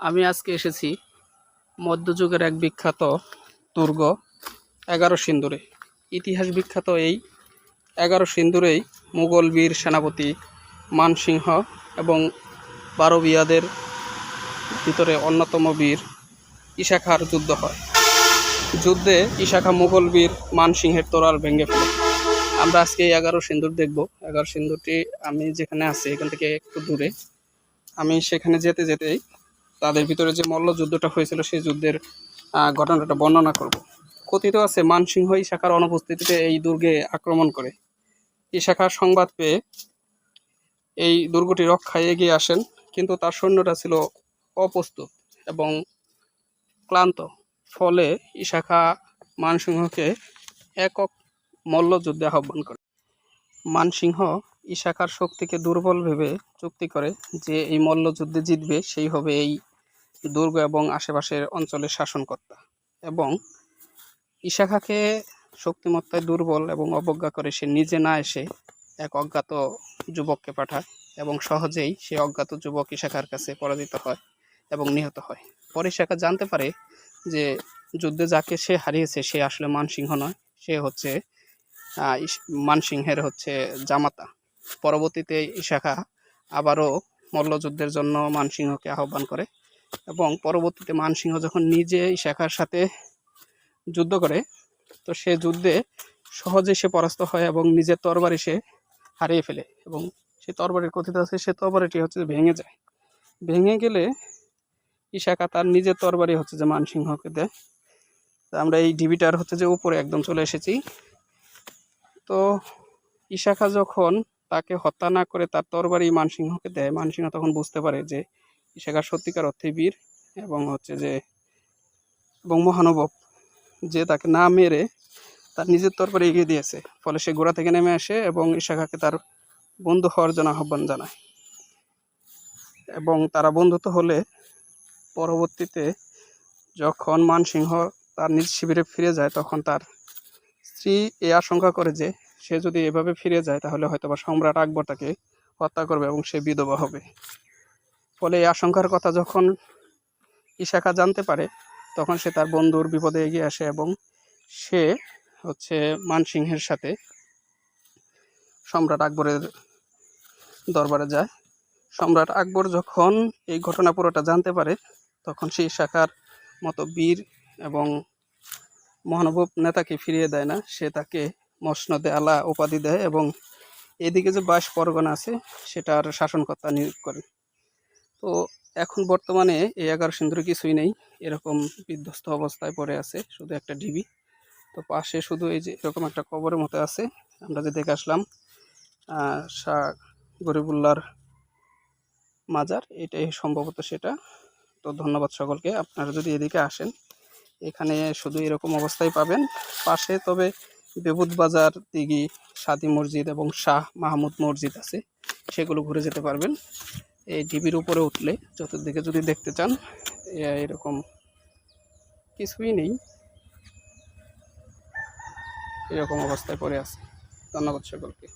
আমি আজকে এসেছি মধ্যযুগের এক বিখ্যাত দুর্গ, এগারো সিন্দুরে। ইতিহাস বিখ্যাত এই এগারো সিন্দুরেই মুঘল বীর সেনাপতি মানসিংহ এবং বারো বিয়াদের ভিতরে অন্যতম বীর ইশাখার যুদ্ধ হয়। যুদ্ধে ইশাখা মুঘল বীর মানসিংহের তোরাল ভেঙে ফেলে। আমরা আজকে এই এগারো সিন্দুর দেখব। এগারো সিন্দুরটি আমি যেখানে আছি, এখান থেকে একটু দূরে। আমি সেখানে যেতে যেতেই তাদের ভিতরে যে মল্লযুদ্ধটা হয়েছিল সেই যুদ্ধের ঘটনাটা বর্ণনা করব। কথিত আছে, মানসিংহ ইশাখার অনুপস্থিতিতে এই দুর্গে আক্রমণ করে। ইশাখার সংবাদ পেয়ে এই দুর্গটি রক্ষায় এগিয়ে আসেন, কিন্তু তার সৈন্যটা ছিল অপ্রস্তুত এবং ক্লান্ত। ফলে ইশাখা মানসিংহকে একক মল্লযুদ্ধে আহ্বান করে। মানসিংহ ইশাখার শক্তিকে দুর্বল ভেবে চুক্তি করে যে এই মল্লযুদ্ধে জিতবে, সেই হবে এই দুর্গ এবং আশেপাশের অঞ্চলের শাসনকর্তা এবং ইশাখাকে শক্তিমত্তায় দুর্বল এবং অবজ্ঞা করে সে নিজে না এসে এক অজ্ঞাত যুবককে পাঠায় এবং সহজেই সে অজ্ঞাত যুবক ইশাখার কাছে পরাজিত হয় এবং নিহত হয়। পরে ইশাখা জানতে পারে যে যুদ্ধে যাকে সে হারিয়েছে সে আসলে মানসিংহ নয়, সে হচ্ছে মানসিংহের হচ্ছে জামাতা। পরবর্তীতে ইশাখা আবারও মল্লযুদ্ধের জন্য মানসিংহকে আহ্বান করে এবং পরবর্তীতে মানসিংহ যখন নিজে ইশাখার সাথে যুদ্ধ করে, তো সে যুদ্ধে সহজে সে পরাস্ত হয় এবং নিজের তরবারি সে হারিয়ে ফেলে এবং সেই তরবারির কথিত আছে, সে তরবারিটি হচ্ছে ভেঙে যায়। ভেঙে গেলে ইশাখা তার নিজের তরবারি হচ্ছে যে মানসিংহকে দেয়। তা আমরা এই ডিবিটার হচ্ছে যে উপরে একদম চলে এসেছি। তো ইশাখা যখন তাকে হত্যা না করে তার তরবারি মানসিংহকে দেয়, মানসিংহ তখন বুঝতে পারে যে ইশাখা সত্যিকার অর্থে বীর এবং হচ্ছে যে এবং মহানুভব যে তাকে না মেরে তার নিজের তরবারি এগিয়ে দিয়েছে। ফলে সে গোড়া থেকে নেমে আসে এবং ইশাখাকে তার বন্ধু হওয়ার জন্য আহ্বান জানায়। এবং তারা বন্ধুত্ব হলে পরবর্তীতে যখন মানসিংহ তার নিজ শিবিরে ফিরে যায়, তখন তার স্ত্রী এ আশঙ্কা করে যে সে যদি এভাবে ফিরে যায়, তাহলে হয়তোবা সম্রাট আকবর তাকে হত্যা করবে এবং সে বিধবা হবে। ফলে এই আশঙ্কার কথা যখন ইশাখা জানতে পারে, তখন সে তার বন্ধুর বিপদে এগিয়ে আসে এবং সে হচ্ছে মানসিংহের সাথে সম্রাট আকবরের দরবারে যায়। সম্রাট আকবর যখন এই ঘটনা পুরোটা জানতে পারে, তখন সেই শাখার মতো বীর এবং মহানুভব নেতাকে ফিরিয়ে দেয় না। সে তাকে মসনদে আলা উপাধি দেয় এবং এদিকে যে বাইশ পরগনা আছে, সেটার শাসনকর্তা নিয়োগ করে। তো এখন বর্তমানে এই এগারো সিন্ধুরে কিছুই নেই, এরকম বিধ্বস্ত অবস্থায় পড়ে আছে শুধু একটা ডিবি তো পাশে শুধু এই যে এরকম একটা কবরের মতো আছে, আমরা যে দেখে আসলাম শাহ গরিবুল্লার মাজার, এটাই সম্ভবত সেটা। তো ধন্যবাদ সকলকে, আপনারা যদি এদিকে আসেন, এখানে শুধু এরকম অবস্থায় পাবেন। পাশে তবে বেবুদ বাজার, দিঘি, সাদি মসজিদ এবং শাহ মাহমুদ মসজিদ আছে, সেগুলো ঘুরে যেতে পারবেন। এই ডিবির উপরে উঠলে চতুর্দিকে যদি দেখতে চান এরকম কিছুই নেই। এরকম অবস্থায় পড়ে আছে। ধন্যবাদ সকলকে।